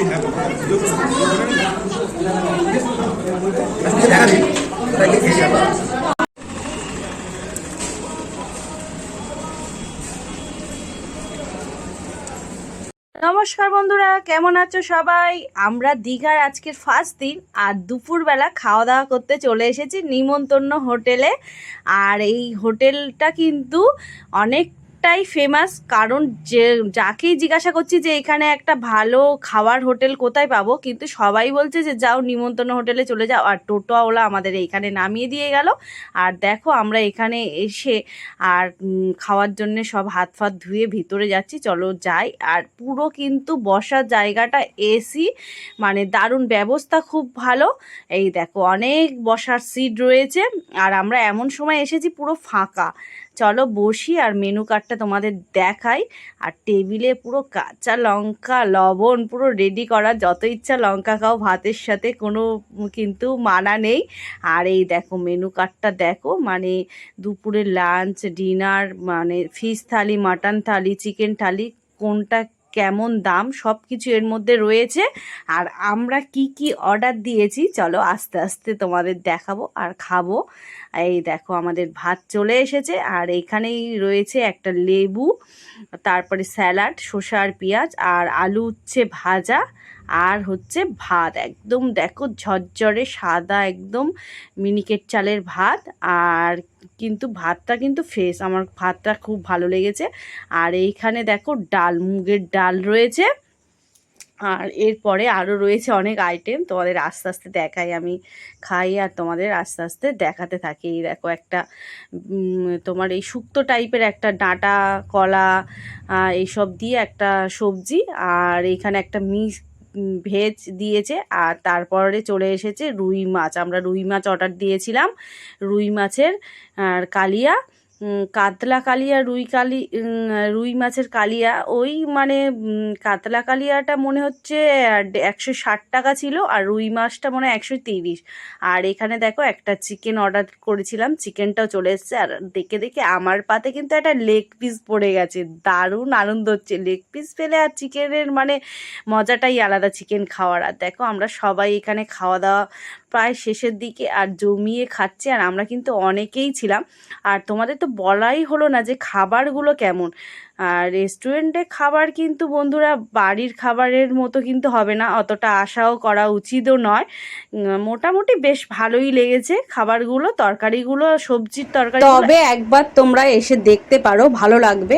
নমস্কার বন্ধুরা, কেমন আছো সবাই? আমরা দীঘার আজকের ফার্স্ট দিন, আর দুপুরবেলা খাওয়া দাওয়া করতে চলে এসেছি নিমন্তন্ন হোটেলে। আর এই হোটেলটা কিন্তু অনেকটাই ফেমাস কারণ যে, যাকেই জিজ্ঞাসা করছি যে, এখানে একটা ভালো খাওয়ার হোটেল কোথায় পাবো, কিন্তু সবাই বলছে যে, যাও নিমন্তন্ন হোটেলে চলে যাও। আর টোটোওয়ালা আমাদের এইখানে নামিয়ে দিয়ে গেল। আর দেখো, আমরা এখানে এসে আর খাওয়ার জন্য সব হাত ফাত ধুয়ে ভিতরে যাচ্ছি। চলো যাই। আর পুরো কিন্তু বসার জায়গাটা এসি মানে দারুণ ব্যবস্থা, খুব ভালো। এই দেখো, অনেক বসার সিট রয়েছে। আর আমরা এমন সময় এসেছি পুরো ফাঁকা। চলো বসি আর মেনু কার্ডটা তোমাদের দেখাই। আর টেবিলে পুরো কাঁচা লঙ্কা, লবণ পুরো রেডি করা। যত ইচ্ছা লঙ্কা খাও, ভাতের সাথে কোনো কিন্তু মানা নেই। আর এই দেখো মেনু কার্ডটা দেখো মানে দুপুরে লাঞ্চ ডিনার মানে fish thali mutton thali chicken thali, কোনটা কেমন দাম সব কিছু এর মধ্যে রয়েছে। আর আমরা কি কি অর্ডার দিয়েছি, চলো আস্তে আস্তে তোমাদের দেখাবো আর খাব। এই দেখো আমাদের ভাত চলে এসেছে, আর এখানেই রয়েছে একটা লেবু, তারপরে স্যালাড, শসা আর পেঁয়াজ, আর আলু হচ্ছে ভাজা আর হচ্ছে ভাত। একদম দেখো ঝরঝরে সাদা একদম মিনিকেট চালের ভাত। আর কিন্তু ভাতটা কিন্তু ফ্রেশ আমার ভাতটা খুব ভালো লেগেছে। আর এইখানে দেখো ডাল, মুগের ডাল রয়েছে। আর এরপরে আরও রয়েছে অনেক আইটেম তোমাদের আস্তে আস্তে দেখাই, আমি খাই আর তোমাদের আস্তে আস্তে দেখাতে থাকি। এই দেখো একটা তোমার এই শুক্তো টাইপের একটা ডাঁটা, কলা এইসব দিয়ে একটা সবজি। আর এখানে একটা মিক্স ভেজ দিয়েছে আর তারপরে চলে এসেছে রুই মাছ। আমরা রুই মাছ অর্ডার দিয়েছিলাম, রুই মাছের আর কালিয়া। কাতলা কালিয়া, রুই কালি রুই মাছের কালিয়া, ওই মানে কাতলা কালিয়াটা মনে হচ্ছে একশো ষাট টাকা ছিল আর রুই মাছটা মনে হয় একশো তিরিশ। আর এখানে দেখো একটা চিকেন অর্ডার করেছিলাম চিকেনটাও চলে এসেছে আর দেখে দেখে আমার পাতে কিন্তু একটা লেগ পিস পড়ে গেছে। দারুণ আনন্দ হচ্ছে। লেগ পিস পেলে আর চিকেনের মানে মজাটাই আলাদা চিকেন খাওয়ার। আর দেখো আমরা সবাই এখানে খাওয়া দাওয়া প্রায় শেষের দিকে আর জমিয়ে খাচ্ছে আর আমরা কিন্তু অনেকেই ছিলাম। আর তোমাদের তো বলাই হলো না যে খাবারগুলো কেমন। আর রেস্টুরেন্টে খাবার কিন্তু বন্ধুরা বাড়ির খাবারের মতো কিন্তু হবে না, অতটা আশাও করা উচিতও নয়। মোটামুটি বেশ ভালোই লেগেছে খাবারগুলো, তরকারিগুলো, সবজির তরকারি তবে একবার তোমরা এসে দেখতে পারো, ভালো লাগবে।